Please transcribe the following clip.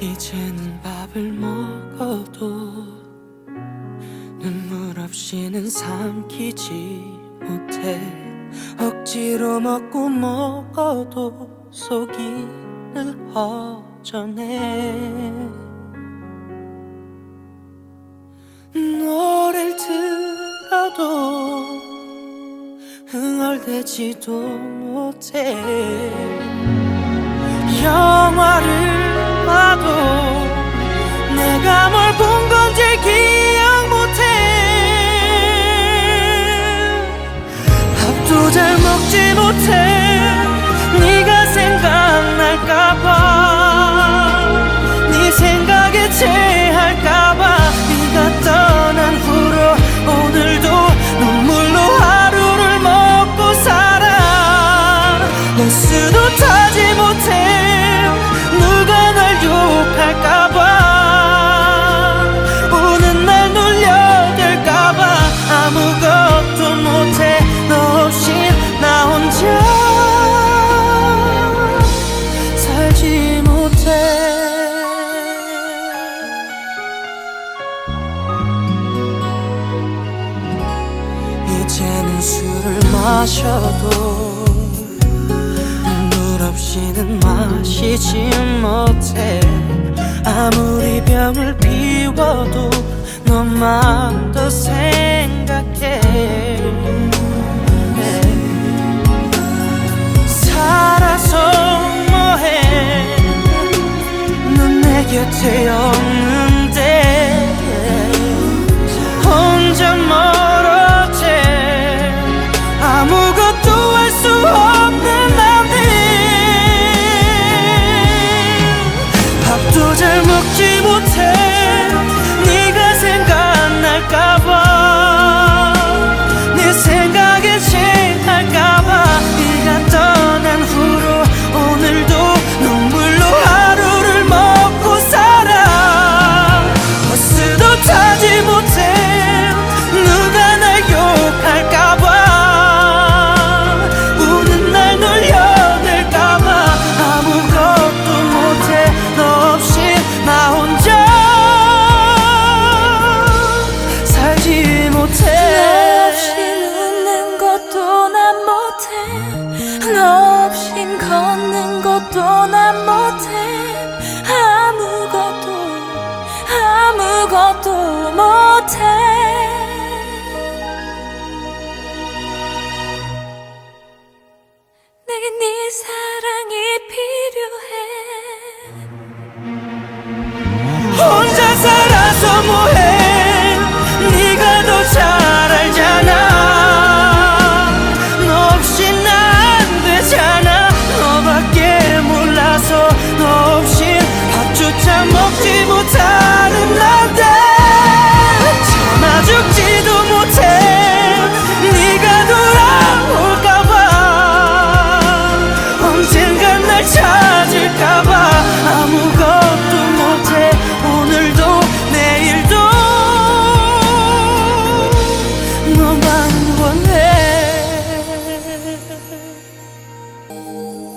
이제는 밥을 먹어도 눈물 없이는 삼키지 못해. 억지로 먹고 먹어도 속이 늘 허전해 노래를 들어도 흥얼대지도 못해. 영화를 봐도 내가 뭘 본 건지 기억 못해. 밥도 잘 먹지 못해. 네가 생각날까봐 이제는 술을 마셔도 눈물 없이는 마시지 못해. 아무리 병을 비워도 너만 더 생각해. 살아서 뭐해? 넌 내 곁에 걷는 것도 난 못해. 아무것도 아무것도 못해. 내게 네 사랑이 필요해. 혼자 살아서 뭐해 Música